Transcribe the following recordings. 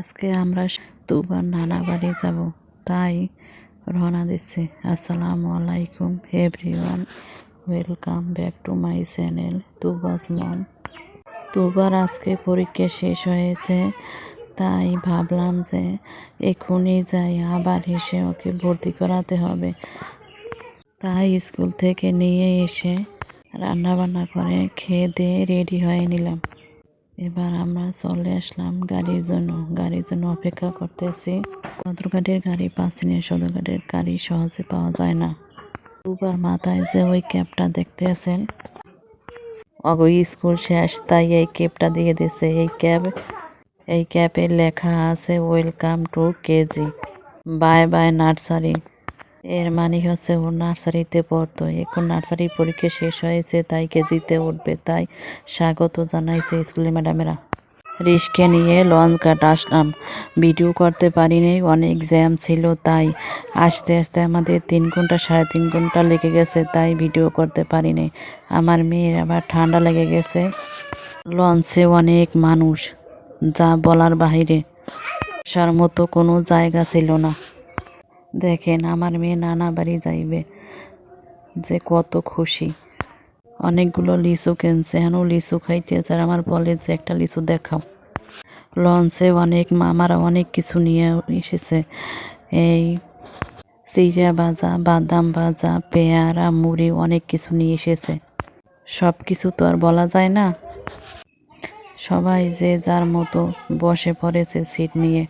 আজকে আমরা দুবার নানা বাড়ি যাব, তাই রওনা দিচ্ছি। আসসালামু আলাইকুম, everyone, welcome back to my channel Tuba's mom. দুবার আজকে পরীক্ষা শেষ হয়েছে, তাই ভাবলাম যে এখনই যাই, আবার এসে ওকে ভর্তি করাতে হবে। তাই স্কুল থেকে নিয়ে এসে রান্না বান্না করে খেয়ে দিয়ে রেডি হয়ে নিলাম। এবার আমরা চলে আসলাম গাড়ির জন্য। গাড়ির জন্য অপেক্ষা করতেছি। সদরঘাটের গাড়ি পাচ্ছি না সদরঘাটের গাড়ি সহজে পাওয়া যায় না। দুবার মাথায় যে ওই ক্যাবটা দেখতে আছেন। অগো, স্কুল শেষ, তাই এই ক্যাবটা দিয়ে দিছে। এই ক্যাব, এই ক্যাবে লেখা আছে welcome to KG bye bye, nursery. এর মানে হচ্ছে ও নার্সারিতে পড়তো। এখন নার্সারির পরীক্ষা শেষ হয়েছে, তাই কেজিতে উঠবে, তাই স্বাগত জানাইছে স্কুলের ম্যাডামেরা। রিস্কে নিয়ে লঞ্চ ঘাট আসলাম। ভিডিও করতে পারিনি, অনেক জ্যাম ছিল, তাই আস্তে আস্তে আমাদের তিন ঘণ্টা, সাড়ে তিন ঘণ্টা লেগে গেছে, তাই ভিডিও করতে পারিনি। আমার মেয়ের আবার ঠান্ডা লেগে গেছে। লঞ্চে অনেক মানুষ, যা বলার বাহিরে। বসার মতো কোনো জায়গা ছিল না। দেখেন, আমার মেয়ে নানা বাড়ি যাইবে। যে কত খুশি। অনেকগুলো লিচু কিনছে। হেন লিচু খাইতে আর আমার বলে যে, একটা লিচু দেখাও। লঞ্চে অনেক, মামারা অনেক কিছু নিয়ে এসেছে। এই চিড়া ভাজা, বাদাম ভাজা, পেয়ারা, মুড়ি অনেক কিছু নিয়ে এসেছে। সব কিছু তো আর বলা যায় না। সবাই যে যার মতো বসে পড়েছে সিট নিয়ে।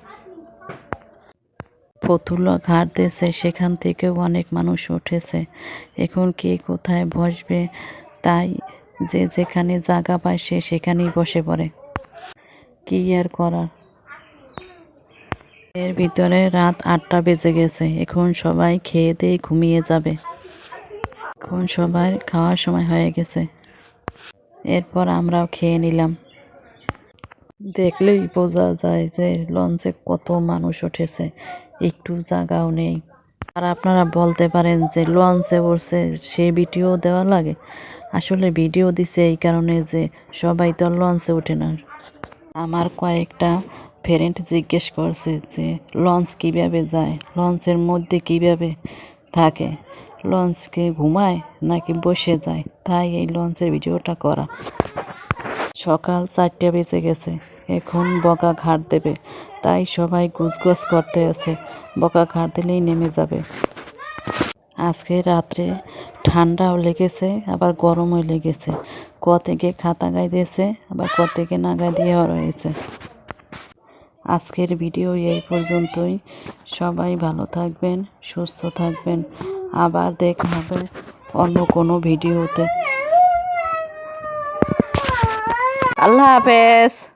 ফতুল্লা ঘাট দিয়েছে, সেখান থেকেও অনেক মানুষ উঠেছে। এখন কে কোথায় বসবে, তাই যে যেখানে জায়গা পায় সে সেখানেই বসে পড়ে। কি আর করার? এর ভিতরে রাত আটটা বেজে গেছে, এখন সবাই খেয়ে দিয়ে ঘুমিয়ে যাবে। এখন সবার খাওয়ার সময় হয়ে গেছে। এরপর আমরাও খেয়ে নিলাম। দেখলেই বোঝা যায় যে লঞ্চে কত মানুষ উঠেছে। একটু জায়গাও নেই। আর আপনারা বলতে পারেন যে লঞ্চে উঠছে সেই ভিডিও দেওয়া লাগে। আসলে ভিডিও দিছে এই কারণে যে সবাই তো লঞ্চে ওঠে না। আমার কয়েকটা ফ্রেন্ড জিজ্ঞেস করছে যে, লঞ্চ কীভাবে যায়? লঞ্চের মধ্যে কীভাবে থাকে? লঞ্চকে ঘুমায় নাকি বসে যায়? তাই এই লঞ্চের ভিডিওটা করা। সকাল চারটে বেজে গেছে। এখন বকা ঘাট দেবে। তাই সবাই গুছগুছ করতে আছে। বকা ঘাট দিলেই নেমে যাবে। আজকে রাত্রে ঠান্ডাও লেগেছে, আবার গরমও লেগেছে। ক থেকে খাতা গায়ে দিয়েছে, আবার ক থেকে নাগায় দিয়েও রয়েছে আজকের ভিডিও এই পর্যন্তই। সবাই ভালো থাকবেন, সুস্থ থাকবেন। আবার দেখা হবে অন্য কোনো ভিডিওতে। আল্লাহ হাফেজ।